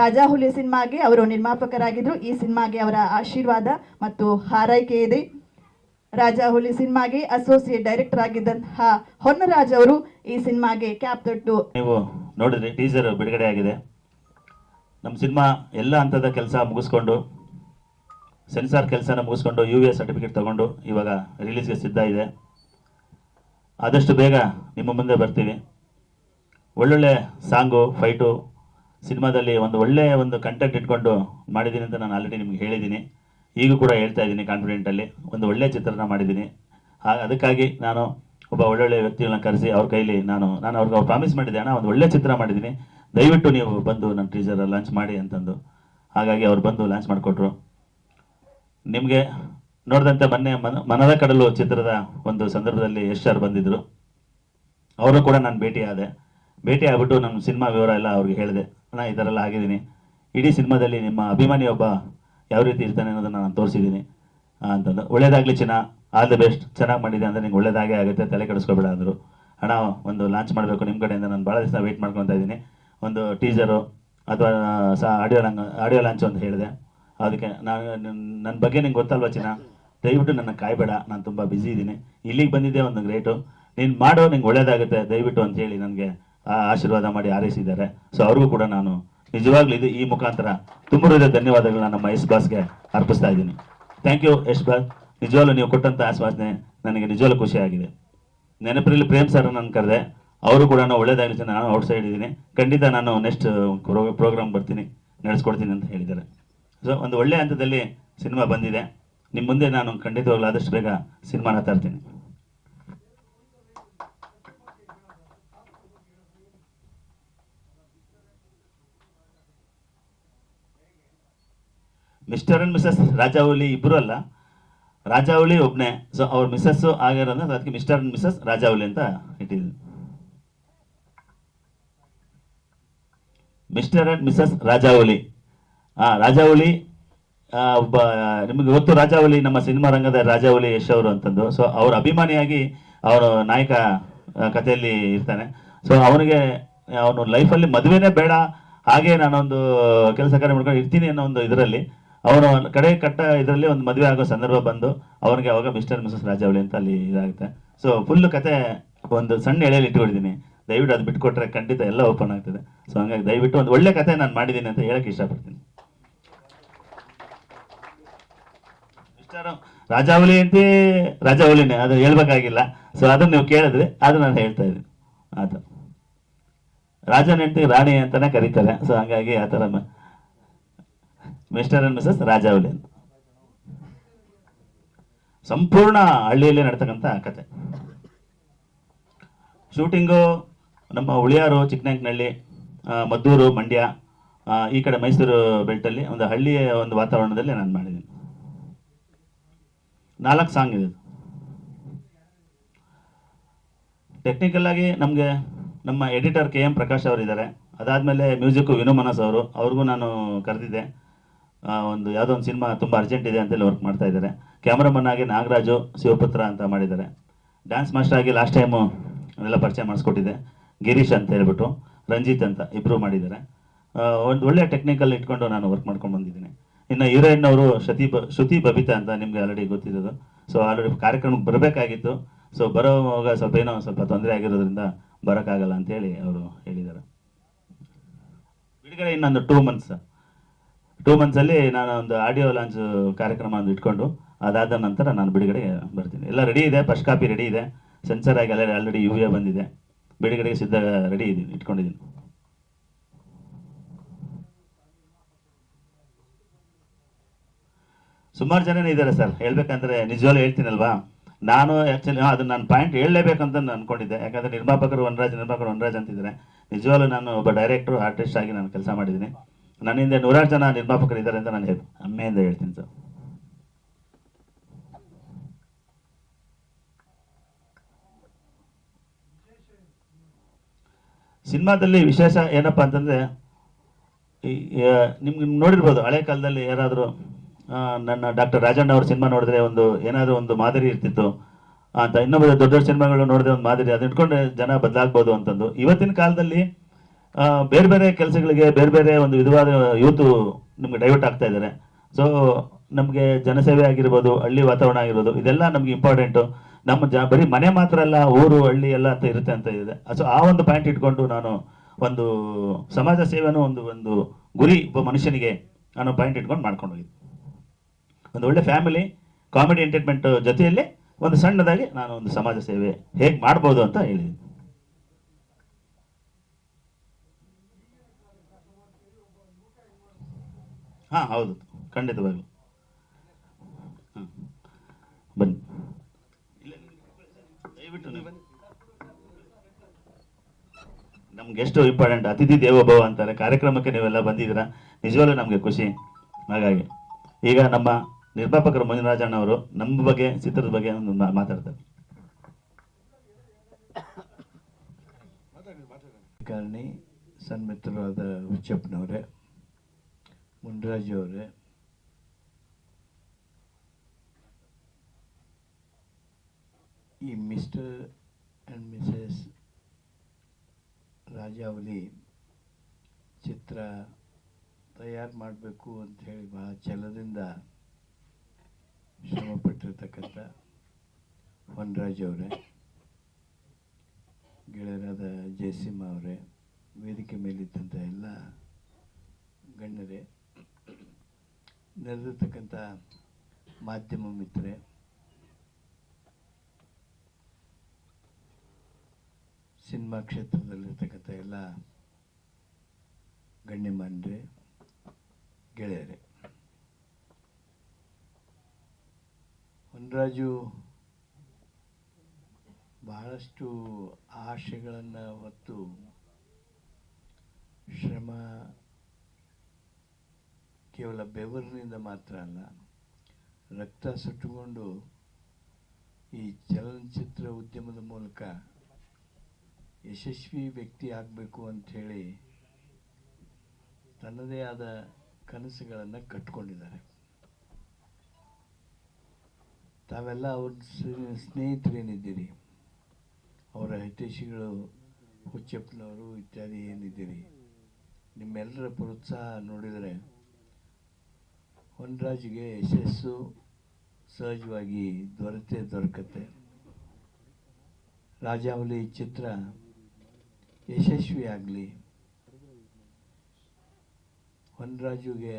ರಾಜಾಹುಲಿ ಸಿನಿಮಾಗೆ ಅವರು ನಿರ್ಮಾಪಕರಾಗಿದ್ದರು ಈ ಸಿನಿಮಾಗೆ ಅವರ ಆಶೀರ್ವಾದ ಮತ್ತು ಹಾರೈಕೆ ಇದೆ. ರಾಜಾ ಹುಲಿ ಸಿನಿಮಾಗೆ ಅಸೋಸಿಯೇಟ್ ಡೈರೆಕ್ಟರ್ ಆಗಿದ್ದಂತಹ ಹೊನ್ನರಾಜ್ ಅವರು ಈ ಸಿನಿಮಾಗೆ ಕ್ಯಾಪ್ ತೊಟ್ಟು ನೀವು ನೋಡಿದ್ರಿ ಟೀಸರ್ ಬಿಡುಗಡೆ ಆಗಿದೆ. ನಮ್ಮ ಸಿನಿಮಾ ಎಲ್ಲ ಹಂತದ ಕೆಲಸ ಮುಗಿಸ್ಕೊಂಡು ಸೆನ್ಸಾರ್ ಕೆಲಸನ ಮುಗಿಸ್ಕೊಂಡು ಯು ಎ ಸರ್ಟಿಫಿಕೇಟ್ ತಗೊಂಡು ಇವಾಗ ರಿಲೀಸ್ಗೆ ಸಿದ್ಧ ಇದೆ. ಆದಷ್ಟು ಬೇಗ ನಿಮ್ಮ ಮುಂದೆ ಬರ್ತೀವಿ. ಒಳ್ಳೊಳ್ಳೆ ಸಾಂಗು ಫೈಟು ಸಿನಿಮಾದಲ್ಲಿ ಒಂದು ಒಳ್ಳೆಯ ಒಂದು ಕಂಟೆಂಟ್ ಇಟ್ಕೊಂಡು ಮಾಡಿದ್ದೀನಿ ಅಂತ ನಾನು ಆಲ್ರೆಡಿ ನಿಮ್ಗೆ ಹೇಳಿದ್ದೀನಿ. ಈಗೂ ಕೂಡ ಹೇಳ್ತಾ ಇದ್ದೀನಿ ಕಾನ್ಫಿಡೆಂಟಲ್ಲಿ ಒಂದು ಒಳ್ಳೆಯ ಚಿತ್ರನ ಮಾಡಿದ್ದೀನಿ. ಅದಕ್ಕಾಗಿ ನಾನು ಒಬ್ಬ ಒಳ್ಳೊಳ್ಳೆ ವ್ಯಕ್ತಿಗಳನ್ನ ಕರೆಸಿ ಅವ್ರ ಕೈಲಿ ನಾನು ನಾನು ಅವ್ರಿಗೆ ಅವ್ರು ಪ್ರಾಮಿಸ್ ಮಾಡಿದ್ದೆ, ಅಣ್ಣ, ಒಂದು ಒಳ್ಳೆಯ ಚಿತ್ರ ಮಾಡಿದ್ದೀನಿ. ದಯವಿಟ್ಟು ನೀವು ಬಂದು ನನ್ನ ಟೀಸರ್ ಲಾಂಚ್ ಮಾಡಿ ಅಂತಂದು. ಹಾಗಾಗಿ ಅವ್ರು ಬಂದು ಲಾಂಚ್ ಮಾಡಿಕೊಟ್ರು. ನಿಮಗೆ ನೋಡಿದಂತೆ ಮೊನ್ನೆ ಮನ, ಮನದ ಕಡಲು ಚಿತ್ರದ ಒಂದು ಸಂದರ್ಭದಲ್ಲಿ ಯಶ್ ಸರ್ ಬಂದಿದ್ದರು ಅವರು ಕೂಡ ನಾನು ಭೇಟಿ ಆದೆ ಭೇಟಿ ಆಗ್ಬಿಟ್ಟು ನಮ್ಮ ಸಿನಿಮಾ ವಿವರ ಎಲ್ಲ ಅವ್ರಿಗೆ ಹೇಳಿದೆ. ಅಣ್ಣ, ಈ ಥರ ಎಲ್ಲ ಆಗಿದ್ದೀನಿ. ಇಡೀ ಸಿನಿಮಾದಲ್ಲಿ ನಿಮ್ಮ ಅಭಿಮಾನಿ ಒಬ್ಬ ಯಾವ ರೀತಿ ಇರ್ತಾನೆ ಅನ್ನೋದನ್ನು ನಾನು ತೋರಿಸಿದ್ದೀನಿ. ಅಂತಂದು. ಒಳ್ಳೇದಾಗಲಿ ಚಿನ್ನ. All the best. ಚೆನ್ನಾಗಿ ಮಾಡಿದೆ ಅಂದರೆ ನಿಂಗೆ ಒಳ್ಳೇದಾಗೇ ಆಗುತ್ತೆ. ತಲೆ ಕೆಡಿಸ್ಕೊಬೇಡ ಅಂದರು. ಹಣ ಒಂದು ಲಾಂಚ್ ಮಾಡಬೇಕು ನಿಮ್ಮ ಕಡೆಯಿಂದ. ನಾನು ಭಾಳ ದಿವಸ ವೆಯ್ಟ್ ಮಾಡ್ಕೊತಾ ಇದ್ದೀನಿ. ಒಂದು ಟೀಸರು ಅಥವಾ ಸಹ ಆಡಿಯೋ ಲಾಂಗ್ ಆಡಿಯೋ ಲಾಂಚ್ ಅಂತ ಹೇಳಿದೆ. ಅದಕ್ಕೆ ನಾನು ನನ್ನ ಬಗ್ಗೆ ನಿಂಗೆ ಗೊತ್ತಲ್ವ ಚಿನ್ನ? ದಯವಿಟ್ಟು ನನ್ನ ಕಾಯಬೇಡ. ನಾನು ತುಂಬ ಬ್ಯುಸಿ ಇದ್ದೀನಿ. ಇಲ್ಲಿಗೆ ಬಂದಿದ್ದೆ ಒಂದು ಗ್ರೇಟು ನೀನು ಮಾಡೋ ನಿಂಗೆ ಒಳ್ಳೇದಾಗುತ್ತೆ. ದಯವಿಟ್ಟು ಅಂತ ಹೇಳಿ ನನಗೆ ಆಶೀರ್ವಾದ ಮಾಡಿ ಹಾರೈಸಿದ್ದಾರೆ. ಸೊ ಅವ್ರಿಗೂ ಕೂಡ ನಾನು ನಿಜವಾಗ್ಲೂ ಇದು ಈ ಮುಖಾಂತರ ತುಂಬ ಧನ್ಯವಾದಗಳು ಧನ್ಯವಾದಗಳನ್ನ ನಮ್ಮ ಯಶ್ ಬಾಸ್ಗೆ ಅರ್ಪಿಸ್ತಾ ಇದ್ದೀನಿ. Thank you Yash boss. ನಿಜವಾಗ್ಲೂ ನೀವು ಕೊಟ್ಟಂತ ಆಶ್ವಾಸನೆ ನನಗೆ ನಿಜವಾಗ್ಲೂ ಖುಷಿಯಾಗಿದೆ ನೆನಪರಲ್ಲಿ ಪ್ರೇಮ್ ಸರ್ ನಾನು ಕರೆದೆ. ಅವರು ಕೂಡ ಒಳ್ಳೇದಾಗಲಿ ನಾನು ಔಟ್ ಸೈಡ್ ಇದ್ದೀನಿ. ಖಂಡಿತ ನಾನು ನೆಕ್ಸ್ಟ್ ಪ್ರೋಗ್ರಾಮ್ ಬರ್ತೀನಿ, ನಡೆಸ್ಕೊಡ್ತೀನಿ ಅಂತ ಹೇಳಿದ್ದಾರೆ. ಸೊ ಒಂದು ಒಳ್ಳೆ ಹಂತದಲ್ಲಿ ಸಿನಿಮಾ ಬಂದಿದೆ. ನಿಮ್ಮ ಮುಂದೆ ನಾನು ಖಂಡಿತವಾಗ್ಲೂ ಆದಷ್ಟು ಬೇಗ ಸಿನಿಮಾನ ತರ್ತೀನಿ. ಮಿಸ್ಟರ್ ಅಂಡ್ ಮಿಸಸ್ ರಾಜಾವಳಿ ಇಬ್ಬರು ಅಲ್ಲ ರಾಜಾವಳಿ ಒಬ್ಬನೇ ಸೊ ಅವ್ರ ಮಿಸಸ್ಸು ಆಗಿರೋದ್ರೆ ಅದಕ್ಕೆ ಮಿಸ್ಟರ್ ಅಂಡ್ ಮಿಸಸ್ ರಾಜಾವಳಿ ಅಂತ ಇಟ್ಟಿದ್ದೀನಿ. ಮಿಸ್ಟರ್ ಅಂಡ್ ಮಿಸಸ್ ರಾಜಾವಳಿ ಆ ರಾಜಾವಳಿ ಒಬ್ಬ, ನಿಮಗೆ ಗೊತ್ತು ರಾಜಾವಳಿ ನಮ್ಮ ಸಿನಿಮಾ ರಂಗದ ರಾಜಾವಳಿ ಯಶ್ ಅವರು ಅಂತಂದು. ಸೊ ಅವ್ರ ಅಭಿಮಾನಿಯಾಗಿ ಅವರು ನಾಯಕ ಕಥೆಯಲ್ಲಿ ಇರ್ತಾನೆ. ಸೊ ಅವನಿಗೆ, ಅವನು ಲೈಫಲ್ಲಿ ಮದುವೆನೇ ಬೇಡ. ಹಾಗೆ ನಾನೊಂದು ಕೆಲಸ ಕಾರ್ಯ ಮಾಡ್ಕೊಂಡು ಇರ್ತೀನಿ ಅನ್ನೋ ಒಂದು ಇದರಲ್ಲಿ. ಅವನು ಕಡೆ ಕಟ್ಟ ಇದರಲ್ಲಿ ಒಂದು ಮದುವೆ ಆಗೋ ಸಂದರ್ಭ ಬಂದು ಅವನಿಗೆ ಅವಾಗ ಮಿಸ್ಟರ್ ಮಿಸಸ್ ರಾಜಾವಳಿ ಅಂತ ಅಲ್ಲಿ ಇದಾಗುತ್ತೆ. ಸೊ ಫುಲ್ ಕತೆ ಒಂದು ಸಣ್ಣ ಎಳೆಯಲ್ಲಿ ಇಟ್ಕೊಂಡಿದ್ದೀನಿ ದಯವಿಟ್ಟು ಅದು ಬಿಟ್ಕೊಟ್ರೆ ಖಂಡಿತ ಎಲ್ಲ ಓಪನ್ ಆಗ್ತದೆ. ಸೊ ಹಂಗಾಗಿ ದಯವಿಟ್ಟು ಒಂದು ಒಳ್ಳೆ ಕತೆ ನಾನು ಮಾಡಿದ್ದೀನಿ ಅಂತ ಹೇಳಕ್ಕೆ ಇಷ್ಟಪಡ್ತೀನಿ. ಮಿಸ್ಟರ್ ರಾಜಾವಳಿ ಅಂತ ರಾಜಾವಳಿನೇ, ಅದು ಹೇಳ್ಬೇಕಾಗಿಲ್ಲ. ಸೊ ಅದನ್ನು ನೀವು ಕೇಳಿದ್ರೆ ಅದು ನಾನು ಹೇಳ್ತಾ ಇದ್ದೀನಿ. ಅದು ರಾಜನ ಹೆಂಡತಿ ರಾಣಿ ಅಂತಾನೆ ಕರೀತಾರೆ. ಸೊ ಹಂಗಾಗಿ ಆ ಥರ ಮಿಸ್ಟರ್ ಅಂಡ್ ಮಿಸಸ್ ರಾಜಾವಲಿ ಅಂತ. ಸಂಪೂರ್ಣ ಹಳ್ಳಿಯಲ್ಲೇ ನಡ್ತಕ್ಕಂಥ ಕತೆ. ಶೂಟಿಂಗು ನಮ್ಮ ಉಳಿಯಾರು ಚಿಕ್ಕನಾಯಕನಹಳ್ಳಿ ಆ, ಮದ್ದೂರು ಮಂಡ್ಯ ಈ ಕಡೆ ಮೈಸೂರು ಬೆಲ್ಟಲ್ಲಿ ಒಂದು ಹಳ್ಳಿಯ ಒಂದು ವಾತಾವರಣದಲ್ಲಿ ನಾನು ಮಾಡಿದ್ದೀನಿ. ನಾಲ್ಕು ಸಾಂಗ್ ಇದೆ ಟೆಕ್ನಿಕಲ್ ಆಗಿ ನಮಗೆ ನಮ್ಮ ಎಡಿಟರ್ ಕೆ ಎಂ ಪ್ರಕಾಶ್ ಅವರಿದ್ದಾರೆ. ಅದಾದಮೇಲೆ ಮ್ಯೂಸಿಕ್ಕು ವಿನು ಮನಸ್ ಅವರು. ಅವ್ರಿಗೂ ನಾನು ಕರೆದಿದ್ದೆ. ಒಂದು ಯಾವುದೋ ಒಂದು ಸಿನಿಮಾ ತುಂಬ ಅರ್ಜೆಂಟ್ ಇದೆ ಅಂತೇಳಿ ವರ್ಕ್ ಮಾಡ್ತಾ ಇದ್ದಾರೆ. ಕ್ಯಾಮ್ರಾಮನ್ ಆಗಿ ನಾಗರಾಜು, ಶಿವಪುತ್ರ ಅಂತ ಮಾಡಿದ್ದಾರೆ. ಡ್ಯಾನ್ಸ್ ಮಾಸ್ಟರ್ ಆಗಿ ಲಾಸ್ಟ್ ಟೈಮು ಎಲ್ಲ ಪರಿಚಯ ಮಾಡಿಸ್ಕೊಟ್ಟಿದೆ ಗಿರೀಶ್ ಅಂತ ಹೇಳ್ಬಿಟ್ಟು, ರಂಜಿತ್ ಅಂತ ಇಬ್ಬರು ಮಾಡಿದ್ದಾರೆ. ಒಂದು ಒಳ್ಳೆ ಟೆಕ್ನಿಕಲ್ ಇಟ್ಕೊಂಡು ನಾನು ವರ್ಕ್ ಮಾಡ್ಕೊಂಡು ಬಂದಿದ್ದೀನಿ. ಇನ್ನು ಹೀರೋಯಿನ್ ಅವರು ಶತಿ ಬ, ಶ್ರುತಿ ಬಬಿತಾ ಅಂತ ನಿಮಗೆ ಆಲ್ರೆಡಿ ಗೊತ್ತಿರೋದು. ಸೊ ಆಲ್ರೆಡಿ ಕಾರ್ಯಕ್ರಮಕ್ಕೆ ಬರಬೇಕಾಗಿತ್ತು. ಸೊ ಬರೋವಾಗ ಸ್ವಲ್ಪ ಏನೋ ಸ್ವಲ್ಪ ತೊಂದರೆ ಆಗಿರೋದ್ರಿಂದ ಬರೋಕ್ಕಾಗಲ್ಲ ಅಂತೇಳಿ ಅವರು ಹೇಳಿದ್ದಾರೆ. ಬಿಡುಗಡೆ ಇನ್ನೊಂದು ಟೂ ಮಂತ್ಸ್ ಟೂ ಮಂತ್ಸಲ್ಲಿ ನಾನು ಒಂದು ಆಡಿಯೋ ಲಾಂಚ್ ಕಾರ್ಯಕ್ರಮ ಒಂದು ಇಟ್ಕೊಂಡು, ಅದಾದ ನಂತರ ನಾನು ಬಿಡುಗಡೆಗೆ ಬರ್ತೀನಿ. ಎಲ್ಲ ರೆಡಿ ಇದೆ ಫಸ್ಟ್ ಕಾಪಿ ರೆಡಿ ಇದೆ. ಸೆನ್ಸರ್ ಆಗಿ ಎಲ್ಲ ಆಲ್ರೆಡಿ ಯು ಎ ಬಂದಿದೆ. ಬಿಡುಗಡೆಗೆ ಸಿದ್ಧ ರೆಡಿ ಇದ್ದೀನಿ, ಇಟ್ಕೊಂಡಿದ್ದೀನಿ. ಸುಮಾರು ಜನನೇ ಇದ್ದಾರೆ ಸರ್. ಹೇಳ್ಬೇಕಂದ್ರೆ ನಿಜವಾಗ್ಲೂ ಹೇಳ್ತೀನಲ್ವಾ? ನಾನು ಆ್ಯಕ್ಚುಲಿ ಅದನ್ನ ನಾನು ಪಾಯಿಂಟ್ ಹೇಳಲೇಬೇಕಂತ ನಾನು ಅನ್ಕೊಂಡಿದ್ದೆ. ಯಾಕಂದರೆ ನಿರ್ಮಾಪಕರು ವನರಾಜ್ ನಿರ್ಮಾಪಕರು ವನರಾಜ್ ಅಂತಿದ್ದಾರೆ. ನಿಜವಾಗ್ಲೂ ನಾನು ಒಬ್ಬ ಡೈರೆಕ್ಟ್ರು ಆರ್ಟಿಸ್ಟ್ ಆಗಿ ನಾನು ಕೆಲಸ ಮಾಡಿದ್ದೀನಿ. ನನ್ನ ಹಿಂದೆ ನೂರಾರು ಜನ ನಿರ್ಮಾಪಕರು ಇದ್ದಾರೆ ಅಂತ ನಾನು ಹೆಮ್ಮೆಯಿಂದ ಹೇಳ್ತೀನಿ ಸರ್. ಸಿನಿಮಾದಲ್ಲಿ ವಿಶೇಷ ಏನಪ್ಪ ಅಂತಂದರೆ ನಿಮ್ಗೆ ನೋಡಿರ್ಬೋದು, ಹಳೆ ಕಾಲದಲ್ಲಿ ಯಾರಾದರೂ ನನ್ನ ಡಾಕ್ಟರ್ ರಾಜಣ್ಣ ಅವ್ರ ಸಿನಿಮಾ ನೋಡಿದ್ರೆ ಒಂದು, ಏನಾದರೂ ಒಂದು ಮಾದರಿ ಇರ್ತಿತ್ತು. ಅಂತ ಇನ್ನೊಬ್ಬ ದೊಡ್ಡ ದೊಡ್ಡ ಸಿನಿಮಾಗಳು ನೋಡಿದ್ರೆ ಒಂದು ಮಾದರಿ, ಅದನ್ನ ಇಟ್ಕೊಂಡ್ರೆ ಜನ ಬದಲಾಗ್ಬೋದು ಅಂತಂದು. ಇವತ್ತಿನ ಕಾಲದಲ್ಲಿ ಬೇರೆ ಬೇರೆ ಕೆಲಸಗಳಿಗೆ ಬೇರೆ ಬೇರೆ ಒಂದು ವಿಧವಾದ ಯೂತು ನಿಮಗೆ ಡೈವರ್ಟ್ ಆಗ್ತಾ ಇದ್ದಾರೆ ಸೊ ನಮಗೆ ಜನಸೇವೆ ಆಗಿರ್ಬೋದು, ಹಳ್ಳಿ ವಾತಾವರಣ ಆಗಿರ್ಬೋದು, ಇದೆಲ್ಲ ನಮ್ಗೆ ಇಂಪಾರ್ಟೆಂಟು ನಮ್ಮ ಜ, ಬರೀ ಮನೆ ಮಾತ್ರ ಅಲ್ಲ, ಊರು, ಹಳ್ಳಿ ಎಲ್ಲ ಅಂತ ಇರುತ್ತೆ ಅಂತ ಇದೆ. ಸೊ ಆ ಒಂದು ಪಾಯಿಂಟ್ ಇಟ್ಕೊಂಡು ನಾನು ಒಂದು ಸಮಾಜ ಸೇವೆನೂ ಒಂದು ಒಂದು ಗುರಿ ಒಬ್ಬ ಮನುಷ್ಯನಿಗೆ ನಾನು ಪಾಯಿಂಟ್ ಇಟ್ಕೊಂಡು ಮಾಡ್ಕೊಂಡು ಹೋಗಿದ್ದೆ. ಒಂದು ಒಳ್ಳೆ ಫ್ಯಾಮಿಲಿ ಕಾಮಿಡಿ ಎಂಟರ್ಟೈನ್ಮೆಂಟ್ ಜೊತೆಯಲ್ಲಿ ಒಂದು ಸಣ್ಣದಾಗಿ ನಾನು ಒಂದು ಸಮಾಜ ಸೇವೆ ಹೇಗೆ ಮಾಡ್ಬೋದು ಅಂತ ಹೇಳಿದ್ದೀನಿ ಹಾಂ, ಹೌದು. ಖಂಡಿತವಾಗಿ ಹಾಂ ಬನ್ನಿ. ದಯವಿಟ್ಟು ನಮ್ಗೆ ಎಷ್ಟು ಇಂಪಾರ್ಟೆಂಟ್, ಅತಿಥಿ ದೇವೋಭವ ಅಂತಾರೆ, ಕಾರ್ಯಕ್ರಮಕ್ಕೆ ನೀವೆಲ್ಲ ಬಂದಿದ್ದೀರಾ, ನಿಜವಾಗ್ಲೂ ನಮಗೆ ಖುಷಿ. ಹಾಗಾಗಿ, ಈಗ ನಮ್ಮ ನಿರ್ಮಾಪಕರು ಮಂಜುನಾಥಣ್ಣ ಅವರು ನಮ್ಮ ಬಗ್ಗೆ, ಚಿತ್ರದ ಬಗ್ಗೆ ಮಾತಾಡ್ತಾರೆ. ಸನ್ಮಿತ್ರರಾದ ಹುಚ್ಚಪ್ಪನವರೇ ಮುನ್ರಾಜು ಅವರೇ ಈ ಮಿಸ್ಟರ್ ಆ್ಯಂಡ್ ಮಿಸಸ್ ರಾಜಾವಲಿ ಚಿತ್ರ ತಯಾರು ಮಾಡಬೇಕು ಅಂತ ಹೇಳಿ ಭಾಳ ಛಲದಿಂದ ಶ್ರಮಪಟ್ಟಿರ್ತಕ್ಕಂಥ ವನರಾಜ್ ಅವರೇ ಗೆಳೆಯರಾದ ಜಯಸಿಂಹ ಅವರೇ, ವೇದಿಕೆ ಮೇಲಿದ್ದಂಥ ಎಲ್ಲ ಗಣ್ಯರೇ ನೆರೆದಿರ್ತಕ್ಕಂಥ ಮಾಧ್ಯಮ ಮಿತ್ರೆ ಸಿನಿಮಾ ಕ್ಷೇತ್ರದಲ್ಲಿರ್ತಕ್ಕಂಥ ಎಲ್ಲ ಗಣ್ಯಮಾನ್ಯರೇ ಗೆಳೆಯರೇ ಹೊನ್ರಾಜು ಬಹಳಷ್ಟು ಆಶೆಗಳನ್ನು ಹೊತ್ತು ಶ್ರಮ ಕೇವಲ ಬೆವರಿನಿಂದ ಮಾತ್ರ ಅಲ್ಲ, ರಕ್ತ ಸುಟ್ಟುಕೊಂಡು ಈ ಚಲನಚಿತ್ರ ಉದ್ಯಮದ ಮೂಲಕ ಯಶಸ್ವಿ ವ್ಯಕ್ತಿ ಆಗಬೇಕು ಅಂಥೇಳಿ ತನ್ನದೇ ಆದ ಕನಸುಗಳನ್ನು ಕಟ್ಕೊಂಡಿದ್ದಾರೆ. ತಾವೆಲ್ಲ ಅವ್ರ ಸ್ನೇಹಿತರೇನಿದ್ದೀರಿ? ಅವರ ಹಿತೈಷಿಗಳು ಹುಚ್ಚಪ್ಪನವರು ಇತ್ಯಾದಿ ಏನಿದ್ದೀರಿ? ನಿಮ್ಮೆಲ್ಲರ ಪ್ರೋತ್ಸಾಹ ನೋಡಿದರೆ ಹೊನ್ರಾಜ್ಗೆ ಯಶಸ್ಸು ಸಹಜವಾಗಿ ದೊರೆತೇ ದೊರಕತ್ತೆ. ರಾಜಾವಲಿ ಚಿತ್ರ ಯಶಸ್ವಿ ಆಗಲಿ ಹೊನ್ರಾಜುಗೆ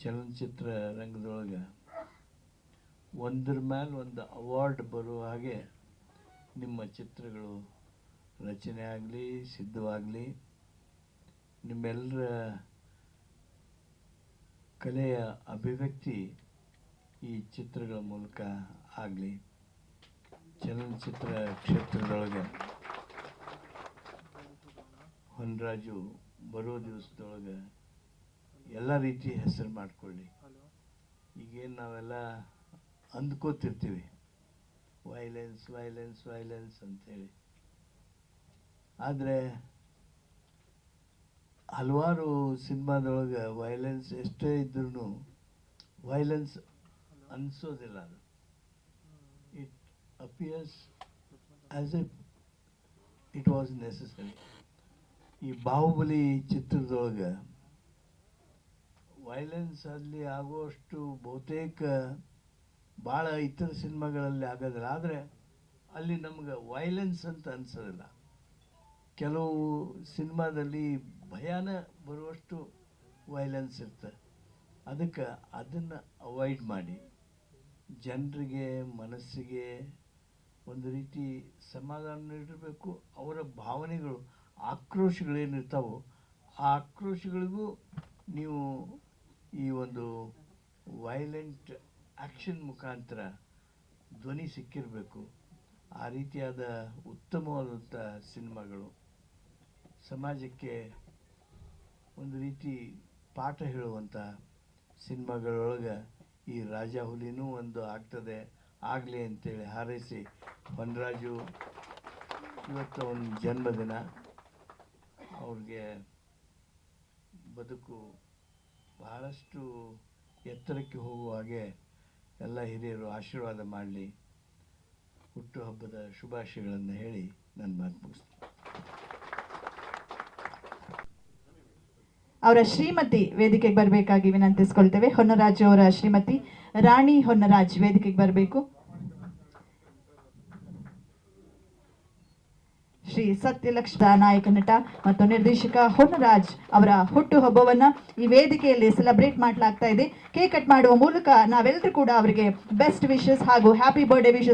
ಚಲನಚಿತ್ರ ರಂಗದೊಳಗೆ ಒಂದ್ರ ಮೇಲೆ ಒಂದು ಅವಾರ್ಡ್ ಬರುವ ಹಾಗೆ ನಿಮ್ಮ ಚಿತ್ರಗಳು ರಚನೆ ಆಗಲಿ, ಸಿದ್ಧವಾಗಲಿ ನಿಮ್ಮೆಲ್ಲರ ಕಲೆಯ ಅಭಿವ್ಯಕ್ತಿ ಈ ಚಿತ್ರಗಳ ಮೂಲಕ ಆಗಲಿ, ಚಲನಚಿತ್ರ ಕ್ಷೇತ್ರದೊಳಗೆ. ಹೊನ್ರಾಜು ಬರೋ ದಿವಸದೊಳಗೆ ಎಲ್ಲ ರೀತಿ ಹೆಸರು ಮಾಡಿಕೊಳ್ಳಿ. ಈಗೇನು ನಾವೆಲ್ಲ ಅಂದ್ಕೋತಿರ್ತೀವಿ. ವೈಲೆನ್ಸ್ ವೈಲೆನ್ಸ್ ವೈಲೆನ್ಸ್ ಅಂತೇಳಿ. ಆದರೆ ಹಲವಾರು ಸಿನಿಮಾದೊಳಗೆ ವೈಲೆನ್ಸ್ ಎಷ್ಟೇ ಇದ್ರೂ ವೈಲೆನ್ಸ್ ಅನಿಸೋದಿಲ್ಲ ಅದು. It appears as a it was necessary ಈ ಬಾಹುಬಲಿ ಚಿತ್ರದೊಳಗೆ ವೈಲೆನ್ಸ್ ಅಲ್ಲಿ ಆಗುವಷ್ಟು ಬಹುತೇಕ ಭಾಳ ಇತರ ಸಿನಿಮಾಗಳಲ್ಲಿ ಆಗೋದಿಲ್ಲ. ಆದರೆ ಅಲ್ಲಿ ನಮ್ಗೆ ವೈಲೆನ್ಸ್ ಅಂತ ಅನ್ಸೋದಿಲ್ಲ. ಕೆಲವು ಸಿನಿಮಾದಲ್ಲಿ ಭಯಾನ ಬರುವಷ್ಟು ವೈಲೆನ್ಸ್ ಇರ್ತದೆ. ಅದಕ್ಕೆ ಅದನ್ನು ಅವಾಯ್ಡ್ ಮಾಡಿ. ಜನರಿಗೆ, ಮನಸ್ಸಿಗೆ ಒಂದು ರೀತಿ ಸಮಾಧಾನ ನೀಡಿರಬೇಕು. ಅವರ ಭಾವನೆಗಳು, ಆಕ್ರೋಶಗಳೇನಿರ್ತಾವೋ ಆ ಆಕ್ರೋಶಗಳಿಗೂ ನೀವು ಈ ಒಂದು ವೈಲೆಂಟ್ ಆ್ಯಕ್ಷನ್ ಮುಖಾಂತರ ಧ್ವನಿ ಸಿಕ್ಕಿರಬೇಕು. ಆ ರೀತಿಯಾದ ಉತ್ತಮವಾದಂಥ ಸಿನಿಮಾಗಳು ಸಮಾಜಕ್ಕೆ ಒಂದು ರೀತಿ ಪಾಠ ಹೇಳುವಂಥ ಸಿನಿಮಾಗಳೊಳಗೆ ಈ ರಾಜ ಹುಲಿನೂ ಒಂದು ಆಗ್ತದೆ. ಆಗಲಿ ಅಂತೇಳಿ ಹಾರೈಸಿ ಹೊನ್ರಾಜು ಇವತ್ತು ಅವನ ಜನ್ಮದಿನ. ಅವ್ರಿಗೆ ಬದುಕು ಬಹಳಷ್ಟು ಎತ್ತರಕ್ಕೆ ಹೋಗುವ ಹಾಗೆ ಎಲ್ಲ ಹಿರಿಯರು ಆಶೀರ್ವಾದ ಮಾಡಲಿ. ಹುಟ್ಟುಹಬ್ಬದ ಶುಭಾಶಯಗಳನ್ನು ಹೇಳಿ ನನ್ನ ಮಾತು ಮುಗಿಸ್ತೀನಿ. ಅವರ ಶ್ರೀಮತಿ ವೇದಿಕೆಗೆ ಬರಬೇಕಾಗಿ ವಿನಂತಿಸ್ಕೊಳ್ತೇವೆ. ಹೊನ್ನರಾಜ್ ಅವರ ಶ್ರೀಮತಿ ರಾಣಿ ಹೊನ್ನರಾಜ್ ವೇದಿಕೆಗೆ ಬರಬೇಕು. ಶ್ರೀ ಸತ್ಯಲಕ್ಷ್ಮ ನಾಯಕ ನಟ ಮತ್ತು ನಿರ್ದೇಶಕ ಹೊನ್ನರಾಜ್ ಅವರ ಹುಟ್ಟುಹಬ್ಬವನ್ನ ಈ ವೇದಿಕೆಯಲ್ಲಿ ಸೆಲೆಬ್ರೇಟ್ ಮಾಡಲಾಗ್ತಾ ಇದೆ. ಕೇಕ್ ಕಟ್ ಮಾಡುವ ಮೂಲಕ ನಾವೆಲ್ಲರೂ ಕೂಡ ಅವರಿಗೆ ಬೆಸ್ಟ್ ವಿಶಸ್ ಹಾಗೂ ಹ್ಯಾಪಿ ಬರ್ಡೇ ವಿಶಸ್